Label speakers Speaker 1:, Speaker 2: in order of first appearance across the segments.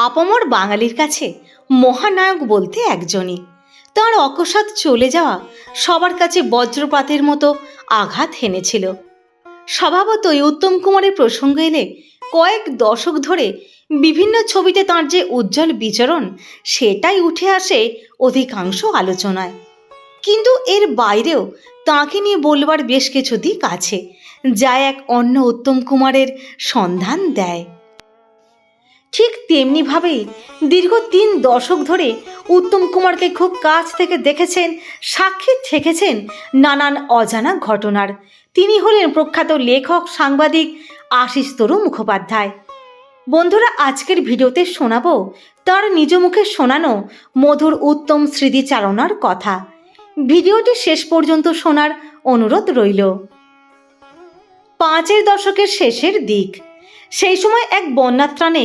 Speaker 1: আপামর বাঙালির কাছে মহানায়ক বলতে একজনই। তার অকস্মাৎ চলে যাওয়া সবার কাছে বজ্রপাতের মতো আঘাত হেনেছিল। স্বভাবতই উত্তম কুমারের প্রসঙ্গ এলে কয়েক দশক ধরে বিভিন্ন ছবিতে তার যে উজ্জ্বল বিচরণ, সেটাই উঠে আসে অধিকাংশ আলোচনায়। কিন্তু এর বাইরেও তাঁকে নিয়ে বলবার বেশ কিছু দিক আছে, যা এক অন্য উত্তম কুমারের সন্ধান দেয়। ঠিক তেমনিভাবেই দীর্ঘ তিন দশক ধরে উত্তম কুমারকে খুব কাছ থেকে দেখেছেন, সাক্ষী থেকেছেন নানান অজানা ঘটনার। তিনি হলেন প্রখ্যাত লেখক, সাংবাদিক আশিস তরু মুখোপাধ্যায়। বন্ধুরা, আজকের ভিডিওতে শোনাবো তার নিজ মুখে শোনানো মধুর উত্তম স্মৃতিচারণার কথা। ভিডিওটি শেষ পর্যন্ত শোনার অনুরোধ রইল। পাঁচের দশকের শেষের দিক। সেই সময় এক বন্যাত্রাণে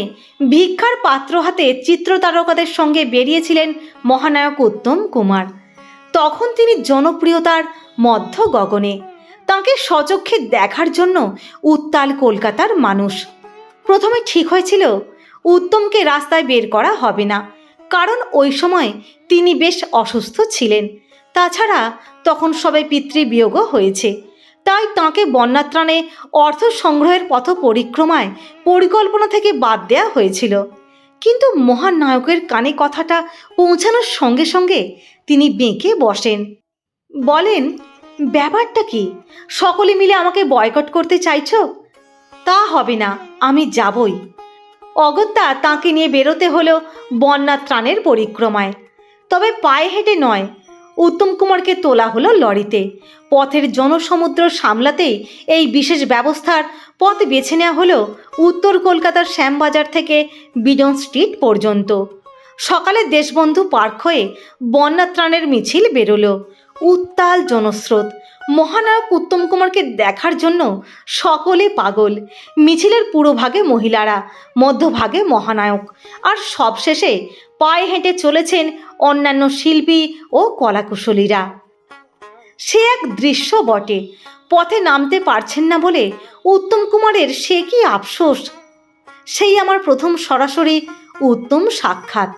Speaker 1: ভিক্ষার পাত্র হাতে চিত্রতারকাদের সঙ্গে বেরিয়েছিলেন মহানায়ক উত্তম কুমার। তখন তিনি জনপ্রিয়তার মধ্য গগনে, তাকে সচক্ষে দেখার জন্য উত্তাল কলকাতার মানুষ। প্রথমে ঠিক হয়েছিল, উত্তমকে রাস্তায় বের করা হবে না, কারণ ওই সময় তিনি বেশ অসুস্থ ছিলেন। তাছাড়া তখন সবাই পিতৃবিয়োগও হয়েছে। তাই তাঁকে বন্যাত্রাণে অর্থ সংগ্রহের পথ পরিক্রমায় পরিকল্পনা থেকে বাদ দেওয়া হয়েছিল। কিন্তু মহানায়কের কানে কথাটা পৌঁছানোর সঙ্গে সঙ্গে তিনি বেঁকে বসেন। বলেন, ব্যাপারটা কি? সকলে মিলে আমাকে বয়কট করতে চাইছো? তা হবে না, আমি যাবই। অগত্যা তাঁকে নিয়ে বেরোতে হলো বন্যা ত্রাণের পরিক্রমায়। তবে পায়ে হেঁটে নয় উত্তম কুমারকে তোলা হলো লরিতে। পথের জনসমুদ্র সামলাতেই এই বিশেষ ব্যবস্থার পথ বেছে নেওয়া হলো উত্তর কলকাতার শ্যামবাজার থেকে বিডন স্ট্রিট পর্যন্ত। সকালে দেশবন্ধু পার্ক হয়ে বন্যা ত্রাণের মিছিল বেরোলো। উত্তাল জনস্রোত। মহানায়ক উত্তম কুমারকে দেখার জন্য সকলে পাগল। মিছিলের পুরোভাগে মহিলারা, মধ্যভাগে মহানায়ক। আর সবশেষে পায়ে হেঁটে চলেছেন অন্যান্য শিল্পী ও কলাকুশলীরা। সে এক দৃশ্য বটে। পথে নামতে পারছেন না বলে উত্তম কুমারের সে কি আফসোস? সেই আমার প্রথম সরাসরি উত্তম সাক্ষাৎ।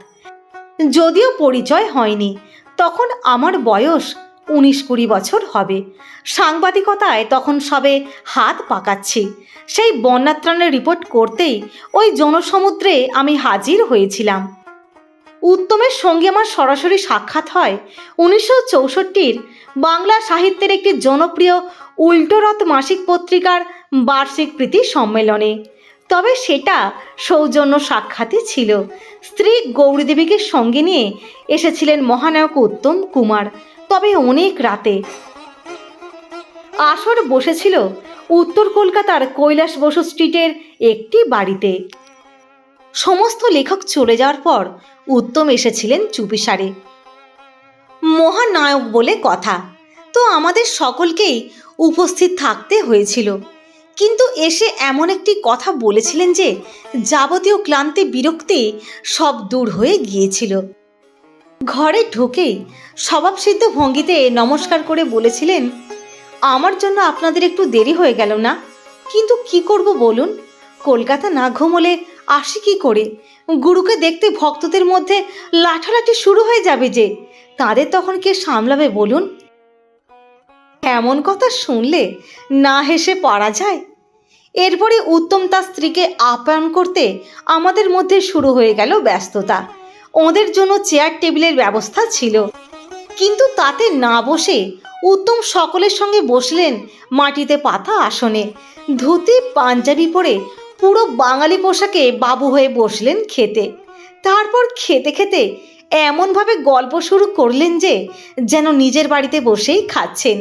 Speaker 1: যদিও পরিচয় হয়নি, তখন আমার বয়স উনিশ কুড়ি বছর হবে। সাংবাদিকতায় তখন সবে হাত পাকাচ্ছি। সেই বন্যাত্রাণের রিপোর্ট করতেই ওই জনসমুদ্রে আমি হাজির হয়েছিলাম। উত্তমের সঙ্গে আমার সরাসরি সাক্ষাৎ হয় উনিশশো চৌষট্টির বাংলা সাহিত্যের একটি জনপ্রিয় উল্টোরথ মাসিক পত্রিকার বার্ষিক প্রীতি সম্মেলনে। তবে সেটা সৌজন্য সাক্ষাৎই ছিল। স্ত্রী গৌরীদেবীকে সঙ্গে নিয়ে এসেছিলেন মহানায়ক উত্তম কুমার। তবে অনেক রাতে। আসর বসেছিল উত্তর কলকাতার কৈলাস বসু স্ট্রিটের একটি বাড়িতে। সমস্ত লেখক চলে যাওয়ার পর উত্তম এসেছিলেন চুপিসারে। মহানায়ক বলে কথা, তো আমাদের সকলকেই উপস্থিত থাকতে হয়েছিল। কিন্তু এসে এমন একটি কথা বলেছিলেন যে, যাবতীয় ক্লান্তি বিরক্তি সব দূর হয়ে গিয়েছিল। ঘরে ঢুকেই স্বভাবসিদ্ধ ভঙ্গিতে নমস্কার করে বলেছিলেন, আমার জন্য আপনাদের একটু দেরি হয়ে গেল না। কিন্তু কি করব বলুন? কলকাতা না ঘুমলে আসি কি করে? গুরুকে দেখতে ভক্তদের মধ্যে লাঠালাঠি শুরু হয়ে যাবে যে, তাদের তখন কে সামলাবে বলুন? এমন কথা শুনলে না হেসে পারা যায়। এরপরে উত্তম তার স্ত্রীকে আপ্যায়ন করতে আমাদের মধ্যে শুরু হয়ে গেল ব্যস্ততা। ওদের জন্য চেয়ার টেবিলের ব্যবস্থা ছিল। কিন্তু তাতে না বসে উত্তম সকলের সঙ্গে বসলেন মাটিতে পাতা আসনে। ধুতি, পাঞ্জাবি পরে পুরো বাঙালি পোশাকে বাবু হয়ে বসলেন খেতে। তারপর খেতে খেতে এমনভাবে গল্প শুরু করলেন যে, যেন নিজের বাড়িতে বসেই খাচ্ছেন।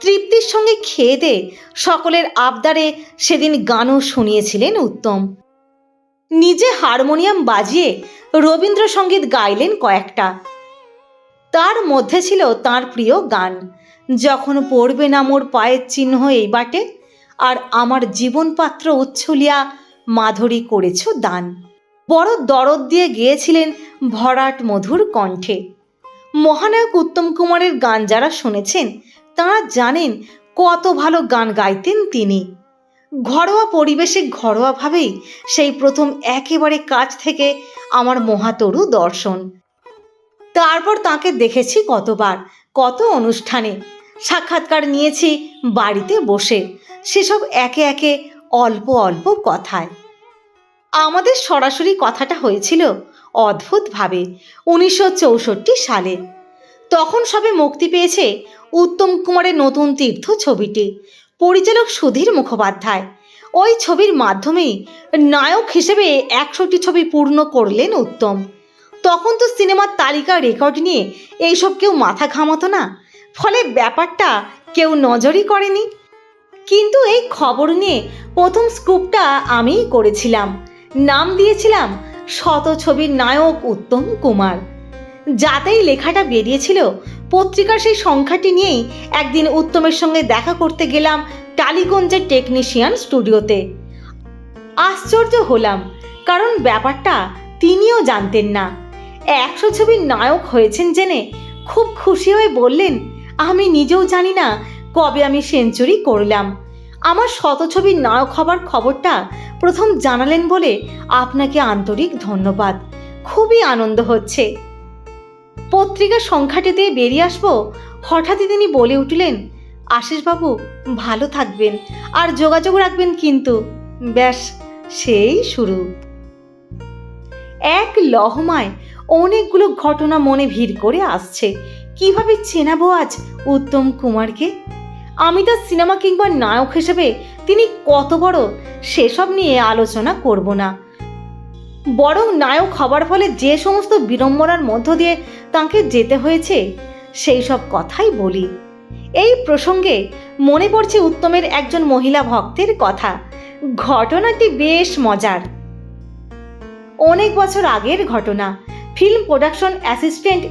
Speaker 1: তৃপ্তির সঙ্গে খেয়ে দে সকলের আবদারে সেদিন গানও শুনিয়েছিলেন উত্তম। নিজে হারমোনিয়াম বাজিয়ে রবীন্দ্রসঙ্গীত গাইলেন কয়েকটা। তার মধ্যে ছিল তার প্রিয় গান, যখন পড়বে না মোর পায়ের চিহ্ন এই বাটে, আর আমার জীবন পাত্র উচ্ছলিয়া মাধুরী করেছ দান। বড় দরদ দিয়ে গিয়েছিলেন ভরাট মধুর কণ্ঠে। মহানায়ক উত্তম কুমারের গান যারা শুনেছেন, তারা জানেন কত ভালো গান গাইতেন তিনি। ঘরোয়া পরিবেশে ঘরোয়াভাবেই সেই প্রথম একেবারে কাছ থেকে আমার মহাতরু দর্শন। তারপর তাকে দেখেছি কতবার, কত অনুষ্ঠানে। সাক্ষাৎকার নিয়েছি বাড়িতে বসে, সেসব একে একে অল্প অল্প কথায়। আমাদের সরাসরি কথাটা হয়েছিল অদ্ভুতভাবে, উনিশশো চৌষট্টি সালে। তখন সবে মুক্তি পেয়েছে উত্তম কুমারের নতুন তীর্থ ছবিটি। পরিচালক সুধীর মুখোপাধ্যায়। ওই ছবির মাধ্যমেই নায়ক হিসেবে একশোটি ছবি পূর্ণ করলেন উত্তম। তখন তো সিনেমার তালিকা রেকর্ড নিয়ে এইসব কেউ মাথা ঘামাতো না, ফলে ব্যাপারটা কেউ নজরই করেনি। কিন্তু এই খবর নিয়ে প্রথম স্ক্রুপটা আমিই করেছিলাম। নাম দিয়েছিলাম শত ছবির নায়ক উত্তম কুমার। যাতেই লেখাটা বেরিয়েছিল পত্রিকার সেই সংখ্যাটি নিয়েই একদিন উত্তমের সঙ্গে দেখা করতে গেলাম টালিগঞ্জের টেকনিশিয়ান স্টুডিওতে আশ্চর্য হলাম, কারণ ব্যাপারটা তিনিও জানতেন না। একশো ছবির নায়ক হয়েছেন জেনে খুব খুশি হয়ে বললেন, আমি নিজেও জানি না কবে আমি সেঞ্চুরি করলাম। আমার শত ছবির নায়ক হবার খবরটা প্রথম জানালেন বলে আপনাকে আন্তরিক ধন্যবাদ। খুবই আনন্দ হচ্ছে। পত্রিকার সংখ্যাটি দিয়ে বেরিয়ে আসব? হঠাৎই তিনি বলে উঠলেন, আশিসবাবু, ভালো থাকবেন আর যোগাযোগ রাখবেন কিন্তু। ব্যাস, সেই শুরু। এক লহমায় অনেকগুলো ঘটনা মনে ভিড় করে আসছে। কীভাবে চেনাবো আজ উত্তম কুমারকে? আমি তার সিনেমা কিংবা নায়ক হিসেবে তিনি কত বড়, সেসব নিয়ে আলোচনা করব না। বরং নায়ক হবার ফলে যে সমস্ত বিড়ম্বনার মধ্য দিয়ে তাকে যেতে হয়েছে, সেই সব কথাই বলি। এই প্রসঙ্গে মনে পড়ছে উত্তমের একজন মহিলা ভক্তের কথা। ঘটনাটি বেশ মজার। অনেক বছর আগের ঘটনা। Film production assistant,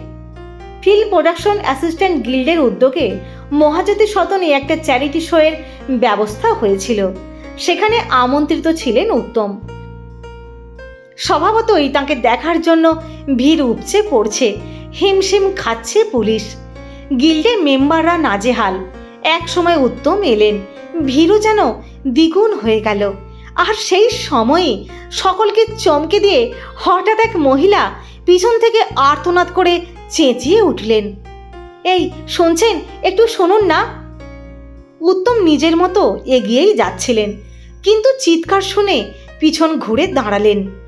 Speaker 1: film production assistant গিল্ডের উদ্যোগে মহাজ্যোতি সদনে একটা চ্যারিটি শোয়ের ব্যবস্থা হয়েছিল। সেখানে আমন্ত্রিত ছিলেন উত্তম। স্বভাবতই তাকে দেখার জন্য ভিড় উপচে পড়ছে। হিমশিম খাচ্ছে পুলিশ। গিল্ডের মেম্বাররা নাজেহাল। এক সময় উত্তম এলেন। ভিড়ও যেন দ্বিগুণ হয়ে গেল। আর সেই সময়ে সকলকে চমকে দিয়ে হঠাৎ এক মহিলা পিছন থেকে আর্তনাদ করে চেঁচিয়ে উঠলেন। এই, শুনছেন? একটু শুনুন না? উত্তম নিজের মতো এগিয়েই যাচ্ছিলেন। কিন্তু চিৎকার শুনে পিছন ঘুরে দাঁড়ালেন।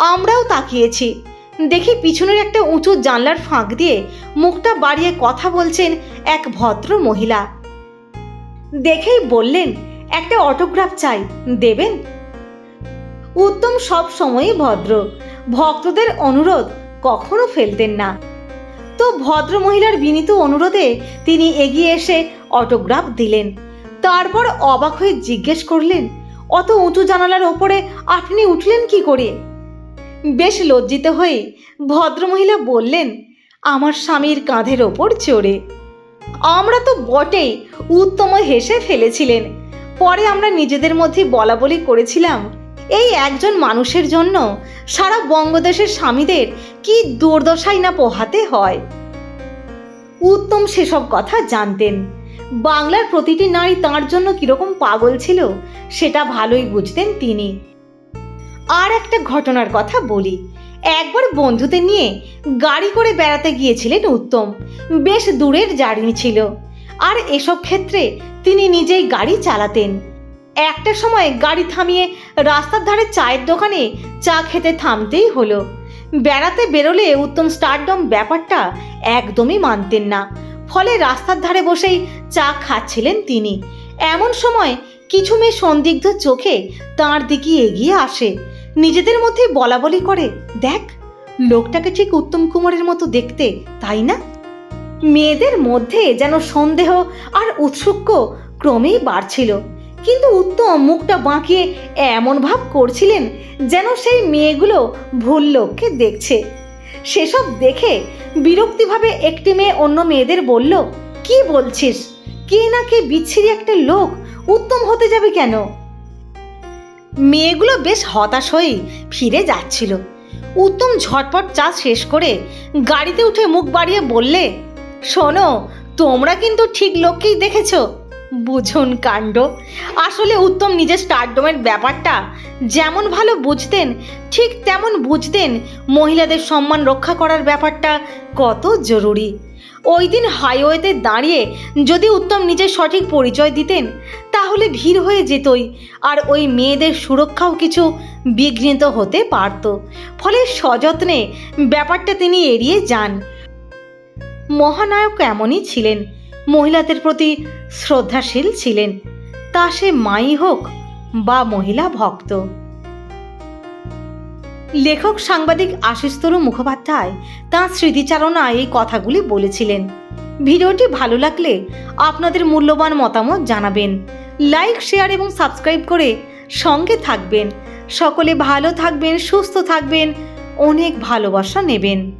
Speaker 1: আমরাও তাকিয়েছি। দেখি পিছনের একটা উঁচু জানলার ফাঁক দিয়ে মুখটা বাড়িয়ে কথা বলছেন এক ভদ্র মহিলা। দেখেই বললেন, একটা অটোগ্রাফ চাই, দেবেন? উত্তম সব সময়ই ভদ্র। ভক্তদের অনুরোধ কখনো ফেলতেন না। তো ভদ্র মহিলার বিনীত অনুরোধে তিনি এগিয়ে এসে অটোগ্রাফ দিলেন। তারপর অবাক হয়ে জিজ্ঞেস করলেন, অত উঁচু জানালার ওপরে আপনি উঠলেন কি করে? বেশ লজ্জিত হয়ে ভদ্রমহিলা বললেন, আমার স্বামীর কাঁধের ওপর চড়ে। আমরা তো বটেই উত্তম হেসে ফেলেছিলেন। পরে আমরা নিজেদের মধ্যে বলা বলি করেছিলাম, এই একজন মানুষের জন্য সারা বঙ্গদেশের স্বামীদের কি দুর্দশাই না পোহাতে হয়? উত্তম সেসব কথা জানতেন। বাংলার প্রতিটি নারী তাঁর জন্য কীরকম পাগল ছিল, সেটা ভালোই বুঝতেন তিনি। আর একটা ঘটনার কথা বলি। একবার বন্ধুদের নিয়ে গাড়ি করে বেড়াতে গিয়েছিলেন উত্তম। বেশ দূরের জার্নি ছিল। আর এসব ক্ষেত্রে তিনি নিজেই গাড়ি চালাতেন। একটা সময় গাড়ি থামিয়ে রাস্তার ধারে চায়ের দোকানে চা খেতে থামতেই হলো। বেড়াতে বেরোলে উত্তম স্টারডম ব্যাপারটা একদমই মানতেন না। ফলে রাস্তার ধারে বসেই চা খাচ্ছিলেন তিনি। এমন সময় কিছু মেয়ে সন্দিগ্ধ চোখে তাঁর দিকে এগিয়ে আসে। নিজেদের মধ্যে বলা বলি করে। দেখ, লোকটাকে ঠিক উত্তম কুমারের মতো দেখতে, তাই না? মেয়েদের মধ্যে যেন সন্দেহ আর উৎসুক্য ক্রমেই বাড়ছিল। কিন্তু উত্তম মুখটা বাঁকিয়ে এমন ভাব করছিলেন যেন সেই মেয়েগুলো ভুল লোককে দেখছে। সেসব দেখে বিরক্তিভাবে একটি মেয়ে অন্য মেয়েদের বলল, কি বলছিস? কে না কে বিচ্ছিরি একটা লোক? উত্তম হতে যাবে কেন? মেয়েগুলো বেশ হতাশ হয়েই ফিরে যাচ্ছিল। উত্তম ঝটপট চা শেষ করে গাড়িতে উঠে মুখ বাড়িয়ে বললে, শোনো, তোমরা কিন্তু ঠিক লোককেই দেখেছ। বুঝুন কাণ্ড, আসলে উত্তম নিজের স্টারডমের ব্যাপারটা যেমন ভালো বুঝতেন, ঠিক তেমন বুঝতেন মহিলাদের সম্মান রক্ষা করার ব্যাপারটা কত জরুরি। ওই দিন হাইওয়েতে দাঁড়িয়ে যদি উত্তম নিজের সঠিক পরিচয় দিতেন, তাহলে ভিড় হয়ে যেতই। আর ওই মেয়েদের সুরক্ষাও কিছু বিঘ্নিত হতে পারত। ফলে সযত্নে ব্যাপারটা তিনি এড়িয়ে যান। মহানায়ক এমনই ছিলেন। মহিলাদের প্রতি শ্রদ্ধাশীল ছিলেন। তা সে মাই হোক বা মহিলা ভক্ত। লেখক সাংবাদিক আশিস তরু মুখোপাধ্যায় তাঁর স্মৃতিচারণায় এই কথাগুলি বলেছিলেন। ভিডিওটি ভালো লাগলে আপনাদের মূল্যবান মতামত জানাবেন। লাইক, শেয়ার এবং সাবস্ক্রাইব করে সঙ্গে থাকবেন। সকলে ভালো থাকবেন, সুস্থ থাকবেন, অনেক ভালোবাসা নেবেন।